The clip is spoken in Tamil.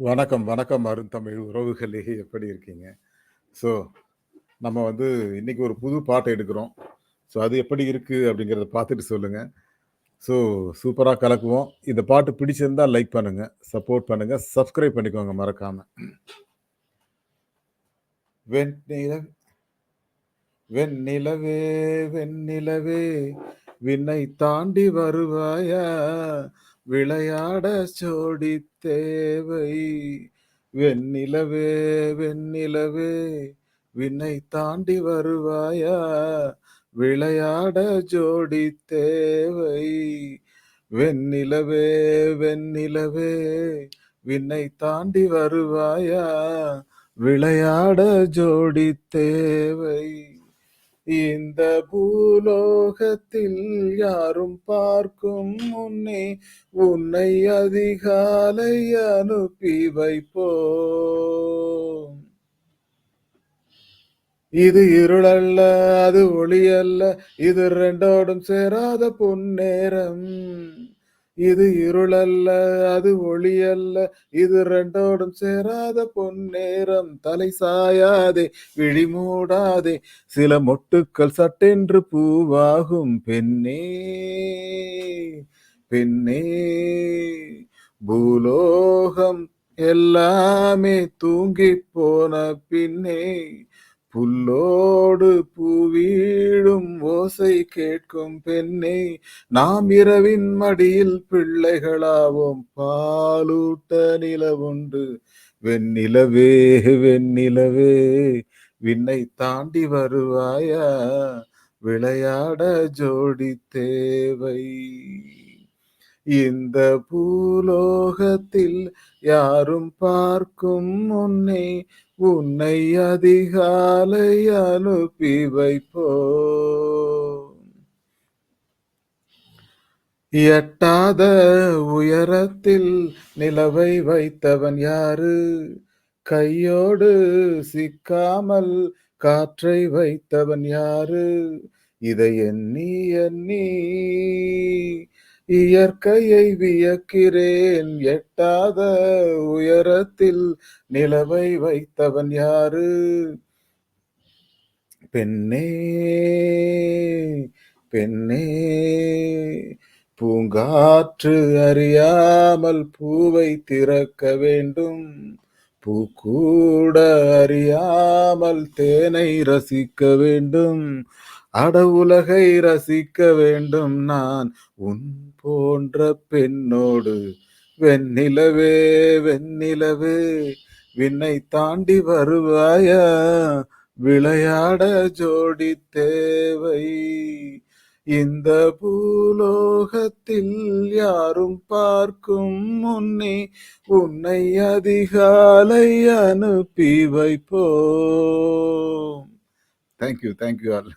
வணக்கம், வணக்கம் அருந்தமிழ் உறவுகளே! எப்படி இருக்கீங்க? ஸோ, நம்ம வந்து இன்னைக்கு ஒரு புது பாட்டு எடுக்கிறோம். ஸோ, அது எப்படி இருக்குது அப்படிங்கிறத பார்த்துட்டு சொல்லுங்கள் ஸோ, சூப்பராக கலக்குவோம். இந்த பாட்டு பிடிச்சிருந்தா லைக் பண்ணுங்கள் சப்போர்ட் பண்ணுங்கள் சப்ஸ்கிரைப் பண்ணிக்கோங்க மறக்காமல் வெண்ணில வெண்ணிலவே வெண்ணிலவே விண்ணை தாண்டி வருவாயா? விளையாட சோடி தேவை. வெண்ணிலவே வெண்ணிலவே வினை தாண்டி வருவாயா? விளையாட ஜோடி தேவை. வெண்ணிலவே வெண்ணிலவே வினை தாண்டி வருவாயா? விளையாட ஜோடி தேவை. இந்த பூலோகத்தில் யாரும் பார்க்கும் முன்னே உன்னை அதிகாலை அனுப்பி வைப்போம். இது இருளல்ல, அது ஒளியல்ல, இது ரெண்டோடும் சேராத பொன்னேரம். இது இருளல்ல, அது ஒளியல்ல, இது ரெண்டோடும் சேராத பொன்னேரம். தலை சாயாதே, விழி மூடாதே, சில மொட்டுக்கள் சட்டென்று பூவாகும் பெண்ணே! பெண்ணே! பூலோகம் எல்லாமே தூங்கி போன பின்னே, புல்லோடு பூவீழும் ஓசை கேட்கும் பெண்ணே! நாம் இரவின் மடியில் பிள்ளைகளாவோம் பாலூட்ட நிலவுண்டு. வெண்ணிலவே வெண்ணிலவே விண்ணை தாண்டி வருவாயா? விளையாட ஜோடி தேவை. இந்த பூலோகத்தில் யாரும் பார்க்கும் முன்னே உன்னை அதிகாலை அனுப்பி வைப்போ எட்டாத உயரத்தில் நிலவை வைத்தவன் யாரு? கையோடு சிக்காமல் காற்றை வைத்தவன் யாரு? இதை எண்ணி எண்ணி இயற்கையை வியக்கிறேன். எட்டாத உயரத்தில் நிலவை வைத்தவன் யாரு? பெண்ணே! பெண்ணே! பூங்காற்று அறியாமல் பூவை திறக்க வேண்டும். பூக்கூட அறியாமல் தேனை ரசிக்க வேண்டும். அட உலகை ரசிக்க வேண்டும் நான் உன் போன்ற பெண்ணோடு. வெண்ணிலவே வெண்ணிலவே விண்ணை தாண்டி வருவாயா? விளையாட ஜோடி தேவை. இந்த பூலோகத்தில் யாரும் பார்க்கும் முன்னே உன்னை அதிகாலை அனுப்பி வைப்போம். Thank you thank you all.